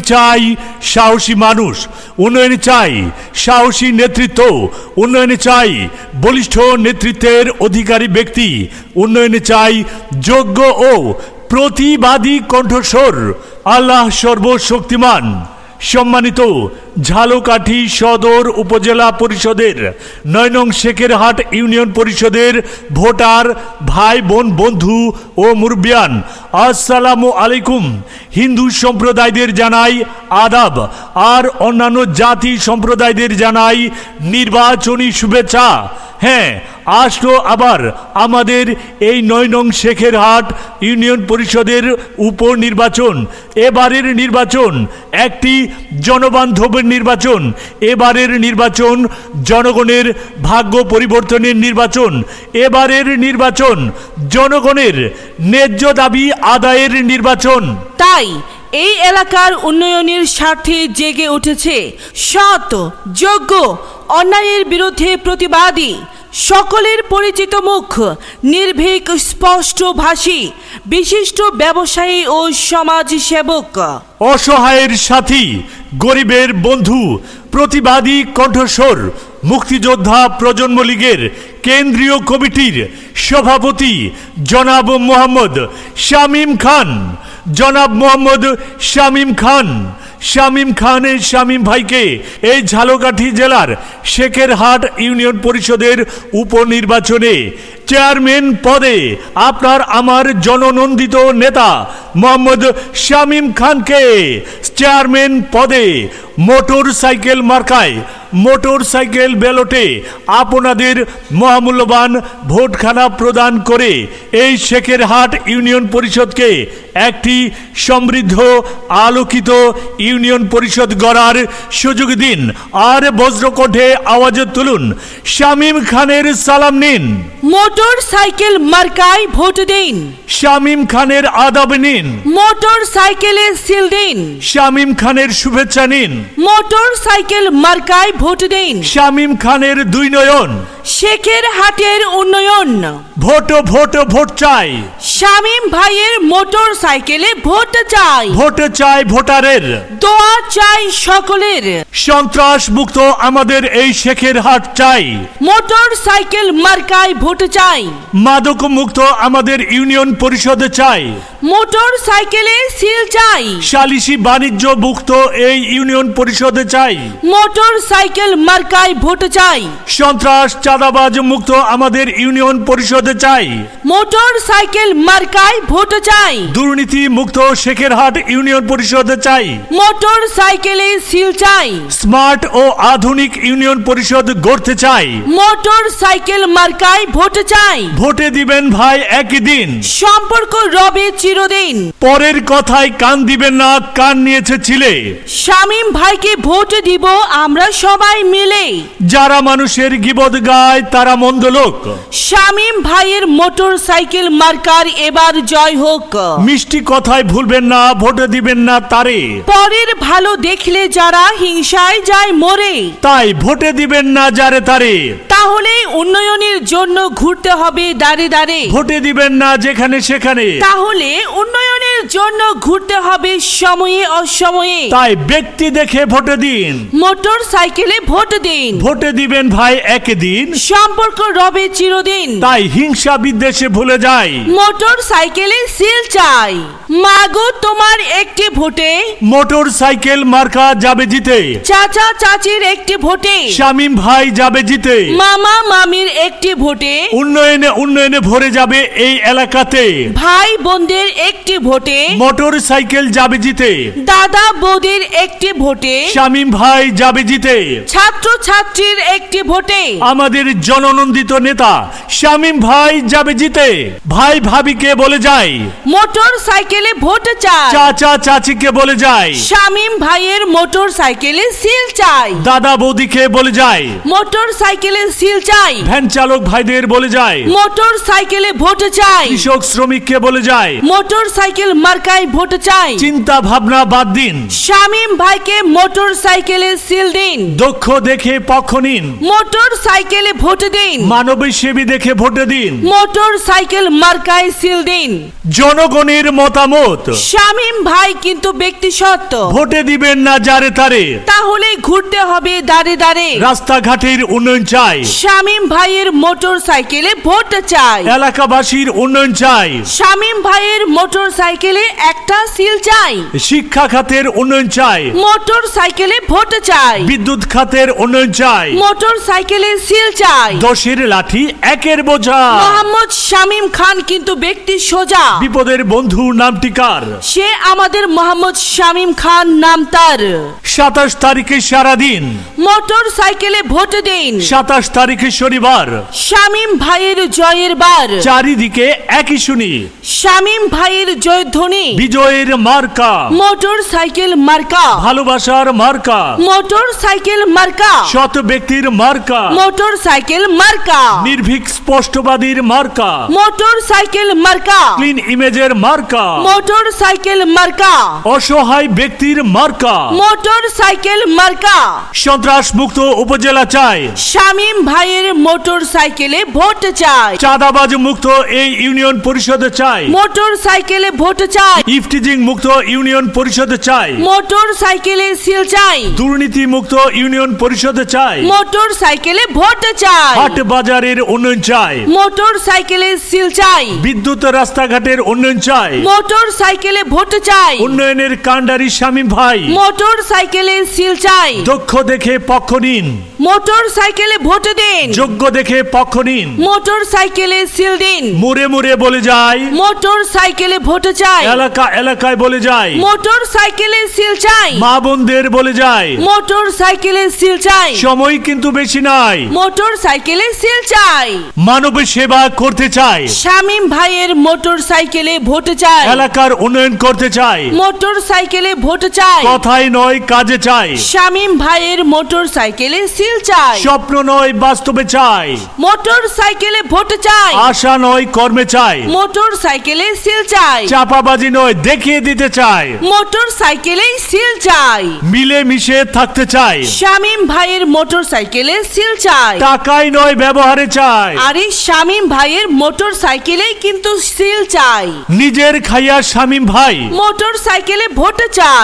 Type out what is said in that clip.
চাই সাহসী মানুষ, উন্নয়ন চাই সাহসী নেতৃত্ব, উন্নয়নে চাই বলিষ্ঠ নেতৃত্বের অধিকারী ব্যক্তি, উন্নয়নে চাই যোগ্য ও প্রতিবাদী কণ্ঠস্বর, আল্লাহ সর্বশক্তিমান। সম্মানিত ঝালকাঠি সদর উপজেলা পরিষদের নয় নং শেখেরহাট ইউনিয়ন পরিষদের ভোটার, ভাই, বোন, বন্ধু ও মুরব্বিয়ান আসসালামু আলাইকুম। হিন্দু সম্প্রদায়দের জানাই আদাব, আর অন্যান্য জাতি সম্প্রদায়দের জানাই নির্বাচনী শুভেচ্ছা। হ্যাঁ আসলো আবার আমাদের এই নয় নং শেখেরহাট ইউনিয়ন পরিষদের উপনির্বাচন। এবারের নির্বাচন, একটি জনবান্ধব নির্বাচন। এবারের নির্বাচন, জনগণের ভাগ্য পরিবর্তনের নির্বাচন। এবারের নির্বাচন, জনগণের ন্যায্য দাবি আদায়ের নির্বাচন। তাই এই এলাকার উন্নয়নের স্বার্থে জেগে উঠেছে সৎ যোগ্য অন্যায়ের বিরুদ্ধে প্রতিবাদী সকলের পরিচিত মুখ নির্ভীক স্পষ্টভাষী বিশিষ্ট ব্যবসায়ী ও সমাজসেবক। অসহায়ের সাথী গরিবের বন্ধু প্রতিবাদী কণ্ঠস্বর মুক্তিযোদ্ধা প্রজন্ম লীগের কেন্দ্রীয় কমিটির সভাপতি জনাব মোহাম্মদ শামীম খান। জনাব মোহাম্মদ শামীম খান। শামীম খানের শামীম ভাইকে এই ঝালকাঠি জেলার শেখেরহাট ইউনিয়ন পরিষদের উপনির্বাচনে চেয়ারম্যান পদে আপনার আমার জননন্দিত নেতা মোহাম্মদ শামীম খানকে চেয়ারম্যান পদে মোটর সাইকেল মার্কায় মোটর সাইকেল ব্যালটে আপনাদের মহামূল্যবান ভোটখানা প্রদান করে এই শেখেরহাট ইউনিয়ন পরিষদকে একটি সমৃদ্ধ আলোকিত ইউনিয়ন পরিষদ গড়ার সুযোগ দিন। আর বজ্রকোঠে আওয়াজ তুলুন। শামীম খানের সালাম নিন। মোটর সাইকেল মার্কায় ভোট দিন। শামীম খানের আদাব নিন। মোটর সাইকেলে সিল দিন। শামীম খানের শুভেচ্ছা নিন। মোটর সাইকেল মার্কায় ভোট দিন। শামীম খানের দুই নয়ন। শেখের হাটের উন্নয়ন। ভোট ভোট ভোট চাই। শামীম ভাইয়ের মোটর সাইকেলে ভোট চাই। ভোট চাই ভোটারের। দোয়া চাই সকলের। সন্ত্রাস মুক্ত আমাদের এই শেখের হাট চাই। মোটর সাইকেল মার্কায় ভোট চাই। মাদক মুক্ত আমাদের ইউনিয়ন পরিষদে চাই। মোটর সাইকেলে সিল চাই। সালিসি বাণিজ্য মুক্ত এই ইউনিয়ন পরিষদে চাই। মোটর সাইকেল মার্কায় ভোট চাই। সন্ত্রাস চাঁদাবাজ মুক্ত আমাদের ইউনিয়ন পরিষদে চাই। মোটর সাইকেল মার্কায় ভোট চাই। দুর্নীতি মুক্ত শেখেরহাট ইউনিয়ন পরিষদে চাই। মোটর সাইকেলে সিল চাই। স্মার্ট ও আধুনিক ইউনিয়ন পরিষদ গড়তে চাই। মোটর সাইকেল মার্কায় ভোট চাই। ভোটে দিবেন ভাই একই দিন। সম্পর্ক রবে চিরদিন। পরের কথায় কান দিবেন না কান নিয়েছে ছিলে শামীম ভাইকে ভোট দিব আমরা সবাই মিলে। যারা মানুষের গিবদ গায় তারা মন্দ লোক। শামীম ভাইয়ের মোটর সাইকেল মার্কার এবার জয় হোক। মিষ্টি কথায় ভুলবেন না ভোটে দিবেন না তারে। পরের ভালো দেখলে যারা হিংসায় যায় মরে। তাই ভোটে দিবেন না যারে তারে। তাহলে উন্নয়নের জন্য ঘুরতে হবে দাঁড়ে দাঁড়ে। ভোটে দিবেন না যেখানে সেখানে। তাহলে উন্নয়নের জন্য ঘুরতে হবে সময়ে অসময়ে। তাই ব্যক্তি দেখে ভোটে দিন। মোটর সাইকেলে ভোট দিন। ভোটে দিবেন ভাই একদিন। সম্পর্ক রবে চিরদিন। তাই হিংসা বিদ্বেষে ভুলে যায় মোটর সাইকেলে সিল চাই। মাগো তোমার একটি ভোটে। মোটর সাইকেল মার্কা যাবে জিতে। চাচা চাচির একটি ভোটে। শামীম ভাই যাবে জিতে। মামা মামির একটি ভোটে। উন্নয়নে উন্নয়নে ভরে যাবে এই এলাকাতে। ভাই বোনদের একটি ভোটে। মোটর সাইকেল যাবে জিতে। দাদা বৌদির একটি ভোটে শামীম ভাই যাবে জিতে। ছাত্র ছাত্রীর একটি ভোটে। আমাদের জননন্দিত নেতা শামীম ভাই যাবে জিতে। ভাই ভাবিকে বলে যায় মোটর সাইকেলে ভোট চাই। চাচা চাচিকে বলে যায় শামীম ভাইয়ের মোটর সাইকেলে সিল চাই। দাদা বৌদিকে বলে যায় মোটর সাইকেলে সিল চাই। ভ্যান চালক ভাইদের বলে যায় মোটর সাইকেলে ভোট চাই। কৃষক শ্রমিককে বলে যায় মোটর সাইকেল মার্কায় ভোট চাই। চিন্তা ভাবনা বাদ দিন। শামীম ভাইকে মোটর সাইকেলে সিল দিন। দক্ষ দেখে পক্ষ নিন। মোটর সাইকেলে ভোট দিন। মানবিক সেবী দেখে ভোট দিন। মোটর সাইকেল মার্কায় সিল দিন। জনগণের মতামত। শামীম ভাই কিন্তু ব্যক্তি সত্য। ভোটে দিবেন না যারে তারে। তাহলে ঘুরতে হবে দাঁড়ে দাঁড়ে। রাস্তাঘাটের উন্নয়ন চাই। শামীম ভাইয়ের মোটর সাইকেলে ভোট চাই। এলাকাবাসীর উন্নয়ন চাই। শামীম ভাইয়ের মোটর সাইকেলে একটা সিল চাই। শিক্ষা খাতের উন্নয়ন চাই। মোটর সাইকেলে ভোট চাই। বিদ্যুৎ খাতের উন্নয়ন চাই। মোটর সাইকেলে সিল চাই। দশের লাঠি একের বোঝা। মোহাম্মদ শামীম খান কিন্তু ব্যক্তি সোজা। বিপদের বন্ধু নামটি কার? সে আমাদের মোহাম্মদ শামীম খান নাম তার। সাতাশ তারিখে সারাদিন মোটর সাইকেলে ভোট দিন। সাতাশ তারিখে শনিবার। শামীম ভাইয়ের জয়ের বার। চারিদিকে একই শুনি। শামীম ভাইয়ের জয় জয়ধ্বনি বিজয়ের মার্কা। মোটর সাইকেল মার্কা। ভালোবাসার মার্কা। মোটর সাইকেল মার্কা। শত ব্যক্তির মার্কা। মোটর সাইকেল মার্কা। নির্ভীক স্পষ্টবাদীর মার্কা। মোটর সাইকেল মার্কা। ক্লিন ইমেজের মার্কা। মোটর সাইকেল মার্কা। অসহায় ব্যক্তির মার্কা। মোটর সাইকেল মার্কা। সন্ত্রাস মুক্ত উপজেলা চাই। শামীম ভাইয়ের মোটর সাইকেলে ভোট চাই। চাঁদাবাজ মুক্ত এই ইউনিয়ন পরিষদে চাই। মোটর সাইকেলে ভোট চাই। ইফটিজিং মুক্ত ইউনিয়ন পরিষদে চাই। মোটর সাইকেলে সিল চাই। দুর্নীতি মুক্ত ইউনিয়ন পরিষদে চাই। মোটর সাইকেলে ভোট চাই। হাট বাজারের উন্নয়ন চাই। মোটর সাইকেলে সিল চাই। বিদ্যুৎ রাস্তাঘাটের উন্নয়ন চাই। মোটর সাইকেলে ভোট চাই। উন্নয়নের কাণ্ডারি স্বামী ভাই। মোটর সাইকেলে সিল চাই। দক্ষ দেখে পক্ষ নিন। মোটর সাইকেলে ভোট দিন। যোগ্য দেখে পক্ষ নিন। মোটর সাইকেলে সিল দিন। মুড়ে মুড়ে বলে যায় মোটর সাইকেলে ভোট চাই। এলাকা এলাকায় বলে যায়। মোটর সাইকেলে সিল চাই। মা বোনদের বলে যায় মোটর সাইকেলে সিল চাই। সময় কিন্তু বেশি নাই। মোটর সাইকেলে সিল চাই। মানবের সেবা করতে চাই শামীম ভাইয়ের মোটর সাইকেলে ভোট চাই। এলাকার উন্নয়ন করতে চাই মোটর সাইকেলে ভোট চাই। কথাই নয় কাজে চাই শামীম ভাইয়ের মোটর সাইকেলে সিল চাই। স্বপ্ন নয় বাস্তবে চাই মোটর সাইকেলে ভোট চাই। আশা নয় কর্মে চাই মোটর সাইকেলে সিল চাই। চাপাবাজি নয় দেখিয়ে দিতে চাই। মোটর সাইকেলে সিল চাই। মিলে মিশে থাকতে চাই। শামীম ভাইয়ের মোটর সাইকেলে সিল চাই। টাকাই নয় ব্যবহারে চাই। আরে শামীম ভাইয়ের মোটর সাইকেলেই কিন্তু সিল চাই। নিজের খাইয়া শামীম ভাই। মোটর সাইকেলে ভোট চাই।